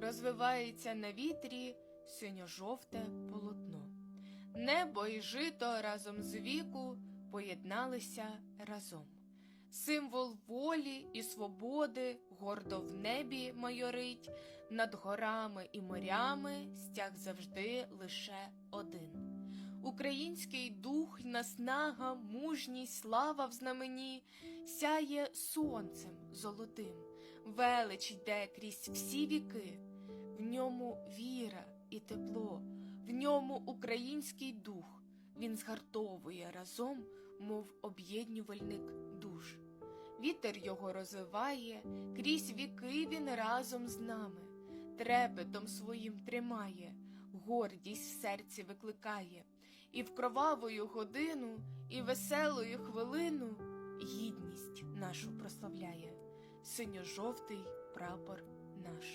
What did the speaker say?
розвивається на вітрі синьо-жовте полотно. Небо і жито разом з віку поєдналися разом. Символ волі і свободи гордо в небі майорить, над горами і морями стяг завжди лише один. Український дух, наснага, мужність, слава в знамені сяє сонцем золотим, велич йде крізь всі віки, ньому віра і тепло, в ньому український дух, він згартовує разом, мов об'єднювальник душ. Вітер його розвиває, крізь віки він разом з нами, трепетом своїм тримає, гордість в серці викликає, і в кровавою годину, і веселою хвилину гідність нашу прославляє, синьо-жовтий прапор наш.